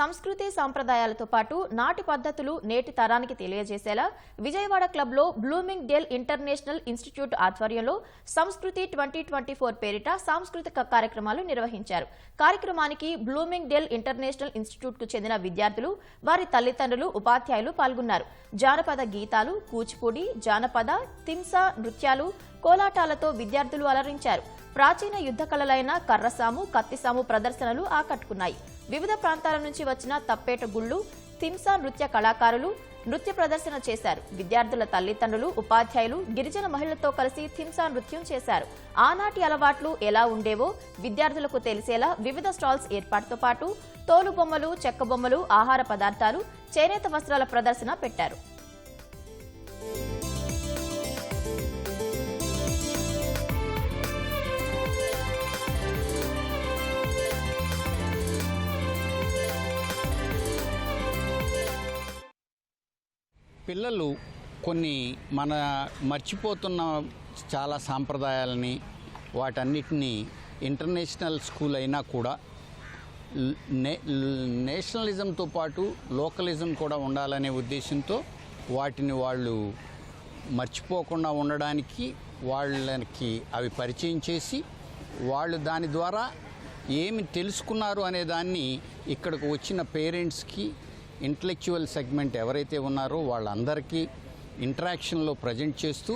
సంస్కృతి సాంప్రదాయాలతో పాటు నాటి పద్ధతులు నేటి తరానికి తెలియజేసేలా విజయవాడ క్లబ్లో బ్లూమింగ్ డేల్ ఇంటర్నేషనల్ ఇన్స్టిట్యూట్ ఆధ్వర్యంలో సంస్కృతి ట్వంటీ ట్వంటీ ఫోర్ పేరిట సాంస్కృతిక కార్యక్రమాలు నిర్వహించారు. కార్యక్రమానికి బ్లూమింగ్ డేల్ ఇంటర్నేషనల్ ఇన్స్టిట్యూట్కు చెందిన విద్యార్థులు వారి తల్లిదండ్రులు ఉపాధ్యాయులు పాల్గొన్నారు. జానపద గీతాలు కూచిపూడి జానపద తింసా నృత్యాలు కోలాటాలతో విద్యార్థులు అలరించారు. ప్రాచీన యుద్ధ కళలైన కర్రసాము కత్తిసాము ప్రదర్శనలు ఆకట్టుకున్నాయి. వివిధ ప్రాంతాల నుంచి వచ్చిన తప్పేట గుళ్ళు తింసా నృత్య కళాకారులు నృత్య ప్రదర్శన చేశారు. విద్యార్థుల తల్లిదండ్రులు ఉపాధ్యాయులు గిరిజన మహిళలతో కలిసి థింసా నృత్యం చేశారు. ఆనాటి అలవాట్లు ఎలా ఉండేవో విద్యార్థులకు తెలిసేలా వివిధ స్టాల్స్ ఏర్పాటుతో పాటు తోలు బొమ్మలు చెక్క బొమ్మలు ఆహార పదార్థాలు చేనేత వస్త్రాల ప్రదర్శన పెట్టారు. పిల్లలు కొన్ని మన మర్చిపోతున్న చాలా సాంప్రదాయాలని వాటన్నిటినీ ఇంటర్నేషనల్ స్కూల్ అయినా కూడా నే నేషనలిజంతో పాటు లోకలిజం కూడా ఉండాలనే ఉద్దేశంతో వాటిని వాళ్ళు మర్చిపోకుండా ఉండడానికి వాళ్ళకి అవి పరిచయం చేసి వాళ్ళు దాని ద్వారా ఏమి తెలుసుకున్నారు అనే దాన్ని ఇక్కడికి వచ్చిన పేరెంట్స్కి ఇంటలెక్చువల్ సెగ్మెంట్ ఎవరైతే ఉన్నారో వాళ్ళందరికీ ఇంటరాక్షన్లో ప్రజెంట్ చేస్తూ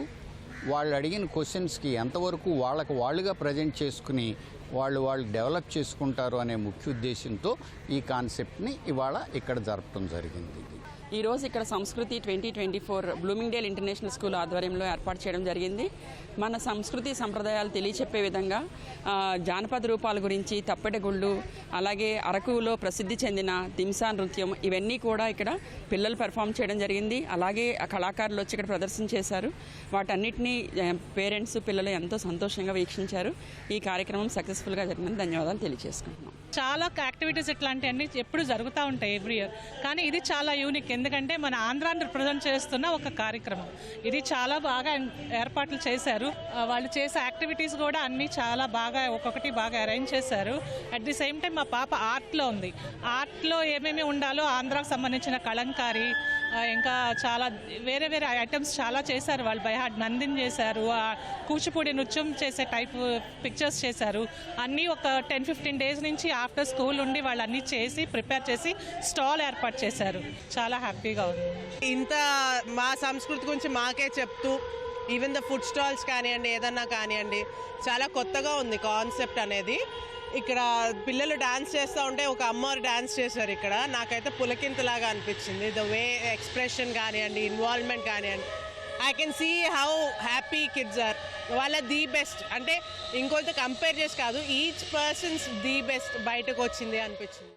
వాళ్ళు అడిగిన క్వశ్చన్స్కి ఎంతవరకు వాళ్ళకు వాళ్ళుగా ప్రజెంట్ చేసుకుని వాళ్ళు వాళ్ళు డెవలప్ చేసుకుంటారు అనే ముఖ్య ఉద్దేశంతో ఈ కాన్సెప్ట్ని ఇవాళ ఇక్కడ జరపడం జరిగింది. ఈ రోజు ఇక్కడ Sanskriti twenty twenty four Bloomingdale international school ఆధ్వర్యంలో ఏర్పాటు చేయడం జరిగింది. మన సంస్కృతి సంప్రదాయాలు తెలియచెప్పే విధంగా జానపద రూపాల గురించి తప్పెట గుళ్ళు అలాగే అరకులో ప్రసిద్ధి చెందిన దింసా నృత్యం ఇవన్నీ కూడా ఇక్కడ పిల్లలు పెర్ఫామ్ చేయడం జరిగింది. అలాగే ఆ కళాకారులు వచ్చి ఇక్కడ ప్రదర్శన చేశారు. వాటన్నిటినీ పేరెంట్స్ పిల్లలు ఎంతో సంతోషంగా వీక్షించారు. ఈ కార్యక్రమం సక్సెస్ఫుల్గా జరిగిందని ధన్యవాదాలు తెలియజేసుకుంటున్నాం. చాలా యాక్టివిటీస్ ఇట్లాంటివన్నీ ఎప్పుడు జరుగుతూ ఉంటాయి ఎవ్రీ ఇయర్. కానీ ఇది చాలా యూనిక్. ఎందుకంటే మన ఆంధ్రాని రిప్రజెంట్ చేస్తున్న ఒక కార్యక్రమం. ఇది చాలా బాగా ఏర్పాట్లు చేశారు. వాళ్ళు చేసే యాక్టివిటీస్ కూడా అన్నీ చాలా బాగా ఒక్కొక్కటి బాగా అరేంజ్ చేశారు. అట్ ది సేమ్ టైం మా పాప ఆర్ట్లో ఉంది. ఆర్ట్లో ఏమేమి ఉండాలో ఆంధ్రాకు సంబంధించిన కళంకారీ ఇంకా చాలా వేరే వేరే ఐటమ్స్ చాలా చేశారు. వాళ్ళు బై హార్ట్ నందిని చేశారు. కూచిపూడి నృత్యం చేసే టైప్ పిక్చర్స్ చేశారు. అన్నీ ఒక టెన్ ఫిఫ్టీన్ డేస్ నుంచి ఆఫ్టర్ స్కూల్ ఉండి వాళ్ళు అన్నీ చేసి ప్రిపేర్ చేసి స్టాల్ ఏర్పాటు చేశారు. చాలా హ్యాపీగా ఉంది. ఇంత మా సంస్కృతి గురించి మాకే చెప్తూ ఈవెన్ ద ఫుడ్ స్టాల్స్ కానివ్వండి ఏదన్నా కానివ్వండి చాలా కొత్తగా ఉంది కాన్సెప్ట్ అనేది. ఇక్కడ పిల్లలు డాన్స్ చేస్తూ ఉంటే ఒక అమ్మవారు డాన్స్ చేశారు ఇక్కడ. నాకైతే పులకింతలాగా అనిపించింది. ద వే ఎక్స్ప్రెషన్ కానివ్వండి ఇన్వాల్వ్మెంట్ కానివ్వండి I can see how happy kids are వాళ్ళ ది బెస్ట్ అంటే ఇంకొంత కంపేర్ చేసి కాదు ఈచ్ పర్సన్స్ ది బెస్ట్ బయటకు వచ్చింది అనిపించింది.